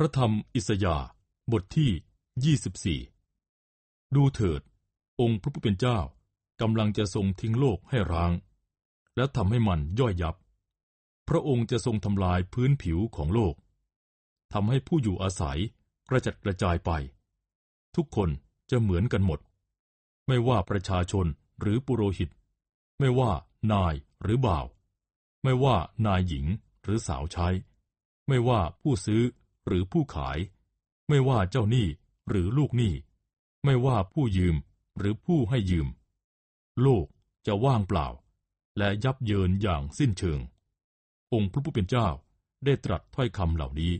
พระธรรมอิสยาห์บทที่ยี่สิบสี่ดูเถิด องค์พระผู้เป็นเจ้ากำลังจะทรงทิ้งโลกให้ร้าง และทำให้มันย่อยยับ พระองค์จะทรงทำลายพื้นผิวของโลกทำให้ผู้อยู่อาศัยกระจัดกระจายไป ทุกคนจะเหมือนกันหมด ไม่ว่าประชาชนหรือปุโรหิต ไม่ว่านายหรือบ่าว ไม่ว่านายหญิงหรือสาวใช้ ไม่ว่าผู้ซื้อ หรือผู้ขาย ไม่ว่าเจ้าหนี้หรือลูกหนี้ ไม่ว่าผู้ยืมหรือผู้ให้ยืม โลกจะว่างเปล่า และยับเยินอย่างสิ้นเชิง องค์พระผู้เป็นเจ้าได้ตรัสถ้อยคำเหล่านี้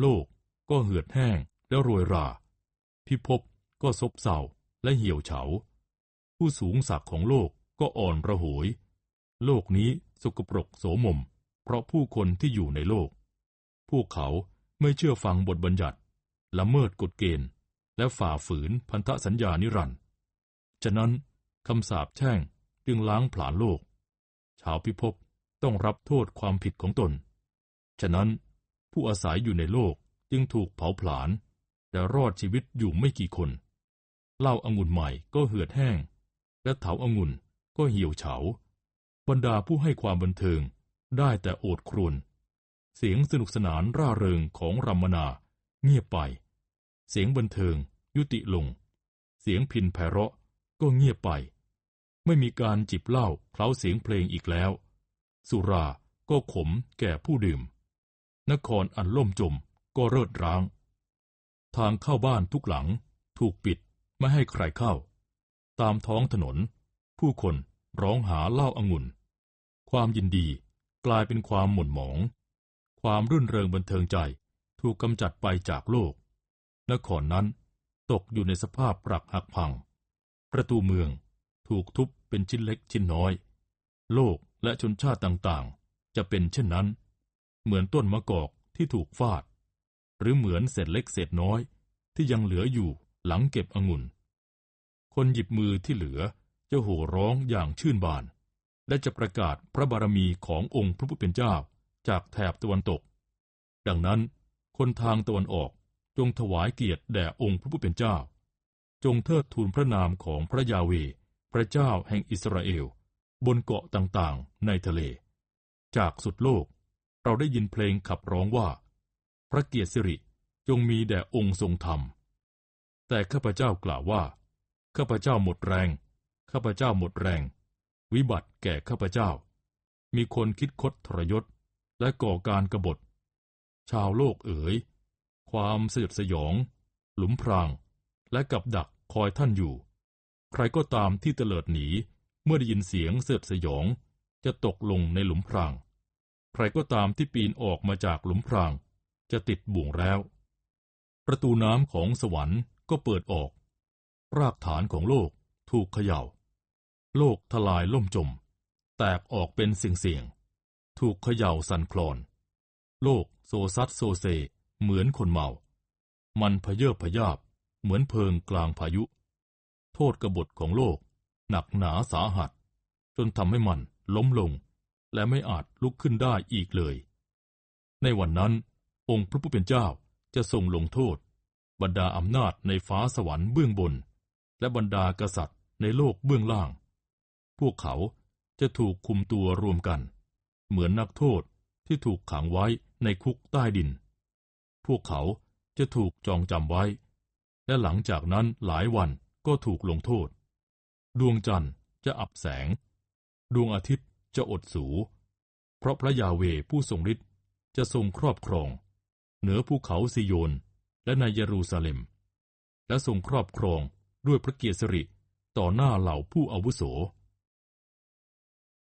โลกก็เหือดแห้งและโรยรา พิภพก็ซบเซาและเหี่ยวเฉา ผู้สูงศักดิ์ของโลกก็อ่อนระหวยโลกนี้สกปรกโสมม เพราะผู้คนที่อยู่ในโลก พวกเขาไม่เชื่อฟังบทบัญญัติละเมิดกฎเกณฑ์ และฝ่าฝืนพันธสัญญานิรันดร์ฉะนั้นคำสาปแช่งจึงล้างผลาญโลก ชาวพิภพต้องรับโทษความผิดของตน ฉะนั้นผู้อาศัยอยู่ในโลกจึงถูกเผาผลาญแต่รอดชีวิตอยู่ไม่กี่คนเหล้าอางุ่นใหม่ก็เหือดแห้ง และเถาอางุ่นก็เหี่ยวเฉา บรรดาผู้ให้ความบันเทิงได้แต่โอดครวญ เสียงสนุกสนานร่าเริงของรัมมนา เงียบไป เสียงบันเทิง ยุติลง เสียงพินไพเราะก็เงียบไป ไม่มีการจิบเหล้าเคล้าเสียงเพลงอีกแล้ว สุราก็ขมแก่ผู้ดื่ม นครอันล่มจมก็เริดร้าง ทางเข้าบ้านทุกหลังถูกปิดไม่ให้ใครเข้า ตามท้องถนน ผู้คนร้องหาเหล้าอางุ่น ความยินดีกลายเป็นความหม่นหมอง ความรื่นเริงบันเทิงใจ ถูกกำจัดไปจากโลก นครนั้นตกอยู่ในสภาพปรักหักพัง ประตูเมืองถูกทุบเป็นชิ้นเล็กชิ้นน้อย โลกและชนชาติต่างๆ จะเป็นเช่นนั้น เหมือนต้นมะกอกที่ถูกฟาด หรือเหมือนเศษเล็กเศษน้อยที่ยังเหลืออยู่หลังเก็บองุ่น คนหยิบมือที่เหลือจะโห่ร้องอย่างชื่นบาน และจะประกาศพระบารมีขององค์พระผู้เป็นเจ้า จากแถบตะวันตก ดังนั้น คนทางตะวันออกจงถวายเกียรติแด่องค์พระผู้เป็นเจ้า จงเทิดทูนพระนามของพระยาเว พระเจ้าแห่งอิสราเอล บนเกาะต่างๆ ในทะเล จากสุดโลก เราได้ยินเพลงขับร้องว่า พระเกียรติสิริจงมีแด่องค์ทรงธรรม แต่ข้าพเจ้ากล่าวว่า ข้าพเจ้าหมดแรง ข้าพเจ้าหมดแรง วิบัติแก่ข้าพเจ้า มีคนคิดคดทรยศ และก่อการกรบฏ ชาวโลกเอ๋ย ความสยดสยอง หลุมพราง และกับดักคอยท่านอยู่ ใครก็ตามที่เตลิดหนี เมื่อได้ยินเสียงเสดสยอง จะตกลงในหลุมพราง ใครก็ตามที่ปีนออกมาจากหลุมพราง จะติดบ่วงแล้ว ประตูน้ำของสวรรค์ก็เปิดออก รากฐานของโลกถูกเขย่า โลกทลายล่มจม แตกออกเป็นเสียงๆ ถูกเขย่าสั่นคลอน โลกโซซัดโซเซ เหมือนคนเมา มันพเยบพยาบ เหมือนเพิงกลางพายุ โทษกบฏของโลก หนักหนาสาหัส จนทำให้มันล้มลง และไม่อาจลุกขึ้นได้อีกเลย ในวันนั้น องค์พระผู้เป็นเจ้าจะทรงลงโทษ บรรดาอำนาจในฟ้าสวรรค์เบื้องบน และบรรดากษัตริย์ในโลกเบื้องล่าง พวกเขาจะถูกคุมตัวรวมกัน เหมือนนักโทษที่ถูกขังไว้ในคุกใต้ดิน พวกเขาจะถูกจองจำไว้ และหลังจากนั้นหลายวันก็ถูกลงโทษ ดวงจันทร์จะอับแสง ดวงอาทิตย์จะอดสู เพราะพระยาเวผู้ทรงฤทธิ์จะทรงครอบครอง เหนือภูเขาซิโยนและในเยรูซาเล็ม และทรงครอบครองด้วยพระเกียรติสิริต่อหน้าเหล่าผู้อาวุโส